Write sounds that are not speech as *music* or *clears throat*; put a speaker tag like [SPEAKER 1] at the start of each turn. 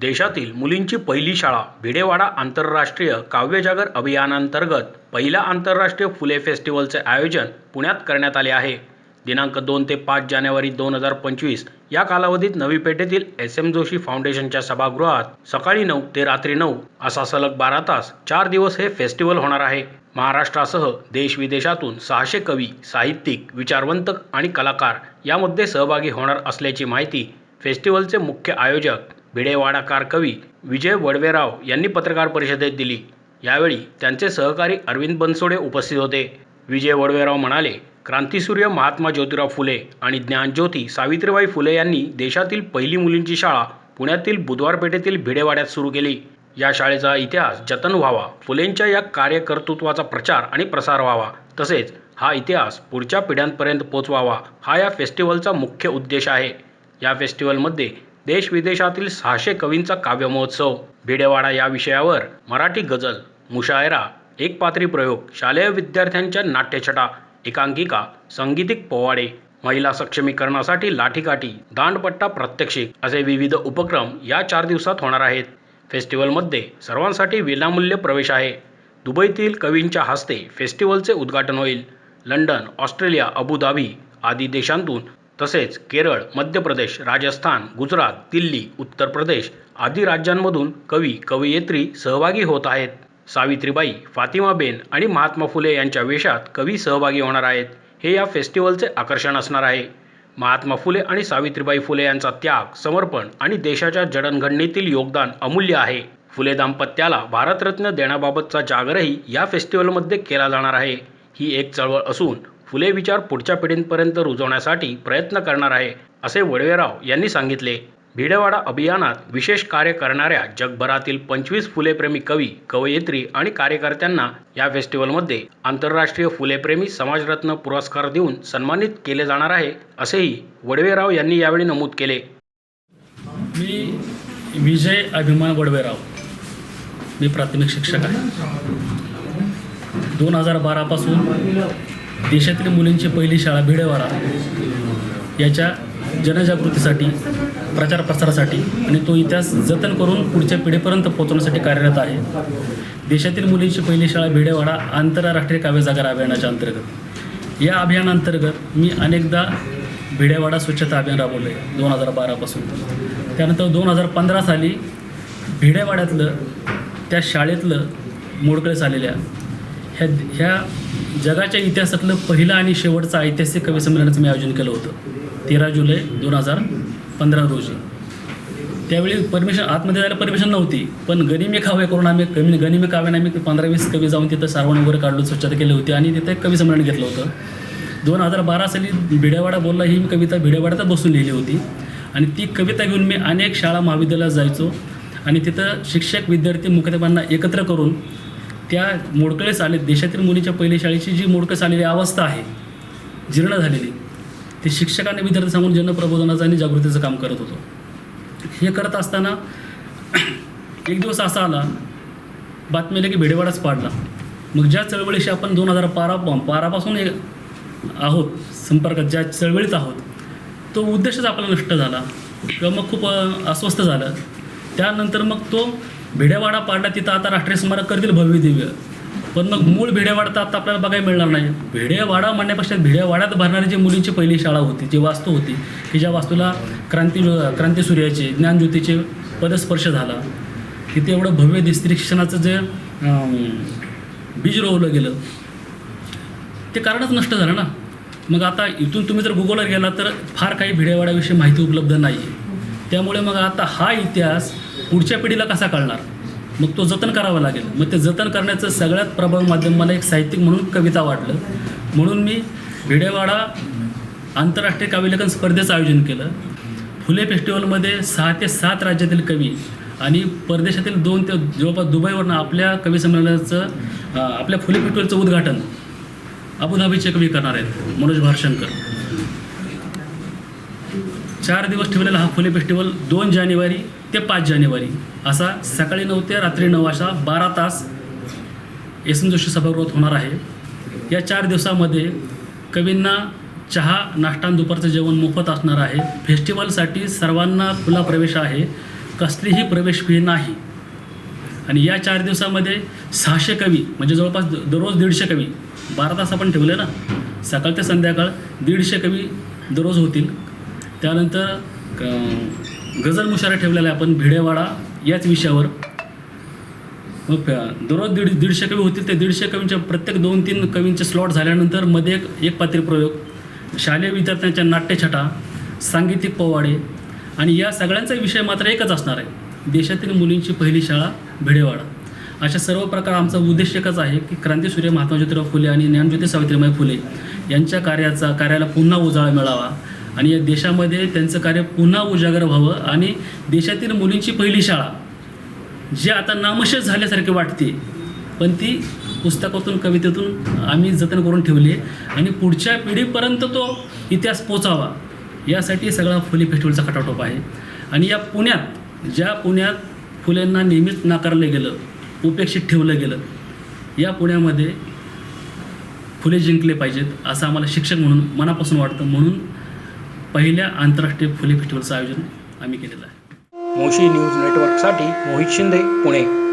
[SPEAKER 1] देशातील मुलींची पहिली शाळा भिडेवाडा आंतरराष्ट्रीय काव्यजागर अभियानांतर्गत पहिल्या आंतरराष्ट्रीय फुले फेस्टिवलचे आयोजन पुण्यात करण्यात आले आहे. दिनांक दोन ते पाच जानेवारी दोन हजार पंचवीस या कालावधीत नवी पेठेतील एस एम जोशी फाउंडेशनच्या सभागृहात सकाळी नऊ ते रात्री नऊ असा सलग बारा तास चार दिवस हे फेस्टिवल होणार आहे. महाराष्ट्रासह देश विदेशातून सहाशे कवी साहित्यिक विचारवंत आणि कलाकार यामध्ये सहभागी होणार असल्याची माहिती फेस्टिवलचे मुख्य आयोजक भिडेवाडाकार कवी विजय वडवेराव यांनी पत्रकार परिषदेत दिली. यावेळी त्यांचे सहकारी अरविंद बनसोडे उपस्थित होते. विजय वडवेराव म्हणाले क्रांतिसूर्य महात्मा ज्योतिराव फुले आणि ज्ञानज्योती सावित्रीबाई फुले यांनी देशातील पहिली मुलींची शाळा पुण्यातील बुधवारपेठेतील भिडेवाड्यात सुरू केली. या शाळेचा इतिहास जतन व्हावा फुलेंच्या या कार्यकर्तृत्वाचा प्रचार आणि प्रसार व्हावा तसेच हा इतिहास पुढच्या पिढ्यांपर्यंत पोचवावा हा या फेस्टिवलचा मुख्य उद्देश आहे. या फेस्टिवलमध्ये देश विदेशातील सहाशे कवींचा काव्य महोत्सव भिडेवाडा या विषयावर मराठी गझल मुशायरा एकपात्री प्रयोग शालेय विद्यार्थ्यांच्या नाट्यछटा एकांकिका संगीतिक पोवाडे महिला सक्षमीकरणासाठी लाठीकाठी दांडपट्टा प्रात्यक्षिक असे विविध उपक्रम या चार दिवसात होणार आहेत. फेस्टिवलमध्ये सर्वांसाठी विनामूल्य प्रवेश आहे. दुबईतील कवींच्या हस्ते फेस्टिवलचे उद्घाटन होईल. लंडन ऑस्ट्रेलिया अबुधाबी आदी देशांतून तसेच केरळ मध्य प्रदेश राजस्थान गुजरात दिल्ली उत्तर प्रदेश आदी राज्यांमधून कवी कवयित्री सहभागी होत आहेत. सावित्रीबाई फातिमाबेन आणि महात्मा फुले यांच्या वेशात कवी सहभागी होणार आहेत. हे या फेस्टिवलचे आकर्षण असणार आहे. महात्मा फुले आणि सावित्रीबाई फुले यांचा त्याग समर्पण आणि देशाच्या जडणघडणीतील योगदान अमूल्य आहे. फुले दाम्पत्याला भारतरत्न देण्याबाबतचा जागरही या फेस्टिवलमध्ये केला जाणार आहे. ही एक चळवळ असून फुले विचार पुढच्या पिढींपर्यंत रुजवण्यासाठी प्रयत्न करणार आहे असे वडवेराव यांनी सांगितले. भिडेवाडा अभियानात विशेष कार्य करणाऱ्या जगभरातील पंचवीस फुलेप्रेमी कवी कवयित्री आणि कार्यकर्त्यांना या फेस्टिवलमध्ये आंतरराष्ट्रीय फुलेप्रेमी समाजरत्न पुरस्कार देऊन सन्मानित केले जाणार आहे असेही वडवेराव यांनी यावेळी नमूद केले.
[SPEAKER 2] मी विजय अभिमान वडवेराव मी प्राथमिक शिक्षक आहे. दोन हजार बारापासून देशातील मुलींची पहिली शाळा भिडेवाडा याच्या जनजागृतीसाठी प्रचार प्रसारासाठी आणि तो इतिहास जतन करून पुढच्या पिढीपर्यंत पोहोचवण्यासाठी कार्यरत आहे. देशातील मुलींची पहिली शाळा भिडेवाडा आंतरराष्ट्रीय काव्यजागर अभियानाच्या अंतर्गत. या अभियानांतर्गत मी अनेकदा भिडेवाडा स्वच्छता अभियान राबवलं आहे दोन हजार बारापासून त्यानंतर दोन हजार पंधरा साली भिडेवाड्यातलं त्या शाळेतलं मोडकळीस आलेल्या ह्या ह्या जगाच्या इतिहासातलं पहिलं आणि शेवटचं ऐतिहासिक कवी संमेलनाचं मी आयोजन केलं होतं. तेरा जुलै दोन हजार पंधरा रोजी. त्यावेळी परमिशन आतमध्ये जायला परमिशन नव्हती पण गनिमी काव्य करून आम्ही कमी गनिमी काव्याने आम्ही पंधरा वीस कवी जाऊन तिथं सारवण वगैरे काढलं स्वच्छता केली होती आणि तिथं एक कवी संमेलन घेतलं होतं. दोन हजार बारा साली भिडेवाडा बोलला ही मी कविता भिडेवाड्यात बसून लिहिली होती आणि ती कविता घेऊन मी अनेक शाळा महाविद्यालयात जायचो आणि तिथं शिक्षक विद्यार्थी मुख्याध्यापांना एकत्र करून त्या मोडकळीस आले देशातील मुलीच्या पहिले शाळेची जी मोडकळेस आलेली अवस्था आहे जीर्ण झालेली ते शिक्षकांनी विद्यार्थी सांगून जनप्रबोधनाचं आणि जागृतीचं काम करत होतो. हे करत असताना *clears throat* एक दिवस असा आला बातमी आली की भिडेवाडाच पाडला. मग ज्या चळवळीशी आपण दोन हजार पारा पारापासून हे आहोत संपर्कात ज्या चळवळीत आहोत तो उद्देशच आपला नष्ट झाला. किंवा मग खूप अस्वस्थ झालं. त्यानंतर मग तो भिडेवाडा पाडला तिथं आता राष्ट्रीय स्मारक करतील भव्य दिव्य. पण मग मूळ भिडेवाडा तर आता आपल्याला बघायला मिळणार नाही. भिडेवाडा म्हणण्यापेक्षा भिडेवाड्यात भरणारी जी मुलींची पहिली शाळा होती जी वास्तू होती की ज्या वास्तूला क्रांती क्रांती सूर्याचे ज्ञानज्योतीचे पदस्पर्श झाला तिथे एवढं भव्य दिसत्री शिक्षणाचं जे बीज रोवलं गेलं ते कारणच नष्ट झालं ना. मग आता इथून तुम्ही जर गुगलवर गेला तर फार काही भिडेवाड्याविषयी माहिती उपलब्ध नाही. त्यामुळे मग आता हा इतिहास पुढच्या पिढीला कसा कळणार? मग तो जतन करावा लागेल. मग ते जतन करण्याचं सगळ्यात प्रभावी माध्यम मला एक साहित्यिक म्हणून कविता वाटलं. म्हणून मी भिडेवाडा आंतरराष्ट्रीय काव्यलेखन स्पर्धेचं आयोजन केलं. फुले फेस्टिवलमध्ये सहा ते सात राज्यातील कवी आणि परदेशातील दोन ते जवळपास दुबईवरनं आपल्या कवी संमेलनाचं आपल्या फुले फेस्टिवलचं उद्घाटन अबुधाबीचे कवी करणार आहेत मनोज भारशंकर. चार दिवस ठेवलेला हा फुले फेस्टिवल दोन जानेवारी ते पाच जानेवारी. असा सकाळी नऊ ते रात्री नऊ अशा बारा तास एस एम जोशी सभागृहात होणार आहे. या चार दिवसामध्ये कवींना चहा नाश्ता आणि दुपारचं जेवण मोफत असणार आहे. फेस्टिवलसाठी सर्वांना खुला प्रवेश आहे. कसलीही प्रवेश फी नाही. आणि या चार दिवसामध्ये सहाशे कवी म्हणजे जवळपास दररोज दीडशे कवी बारा तास आपण ठेवले ना सकाळ ते संध्याकाळ दीडशे कवी दररोज होतील. त्यानंतर गजल गझल मुशारा ठेवलेला आहे आपण भिडेवाडा याच विषयावर. मग दररोज दीड दीडशे कवी होतील ते दीडशे कवींच्या प्रत्येक दोन तीन कवींचे स्लॉट झाल्यानंतरमध्ये एक एक पात्री प्रयोग. शालेय विद्यार्थ्यांच्या नाट्यछटा सांगीतिक पोवाडे आणि या सगळ्यांचा विषय मात्र एकच असणार आहे. देशातील मुलींची पहिली शाळा भिडेवाडा. अशा सर्व प्रकार आमचा उद्देश एकच आहे की क्रांतीसूर्य महात्मा ज्योतिराव फुले आणि ज्ञानज्योती सावित्रीबाई फुले यांच्या कार्याचा कार्याला पुन्हा उजाळा मिळावा. आणि या देशामध्ये त्यांचं कार्य पुन्हा उजागर व्हावं आणि देशातील मुलींची पहिली शाळा जे आता नामशेष झाल्यासारखी वाटते पण ती पुस्तकातून कवितेतून आम्ही जतन करून ठेवली आहे. आणि पुढच्या पिढीपर्यंत तो इतिहास पोचावा यासाठी सगळा फुले फेस्टिवलचा खटाटोप आहे. आणि या पुण्यात ज्या पुण्यात फुलेंना नेहमीच नाकारलं गेलं उपेक्षित ठेवलं गेलं या पुण्यामध्ये फुले जिंकले पाहिजेत असं आम्हाला शिक्षक म्हणून मनापासून वाटतं. म्हणून पहिल्या आंतरराष्ट्रीय फुले फेस्टिवलचं आयोजन आम्ही केलेलं आहे.
[SPEAKER 1] मोशी न्यूज नेटवर्कसाठी मोहित शिंदे पुणे.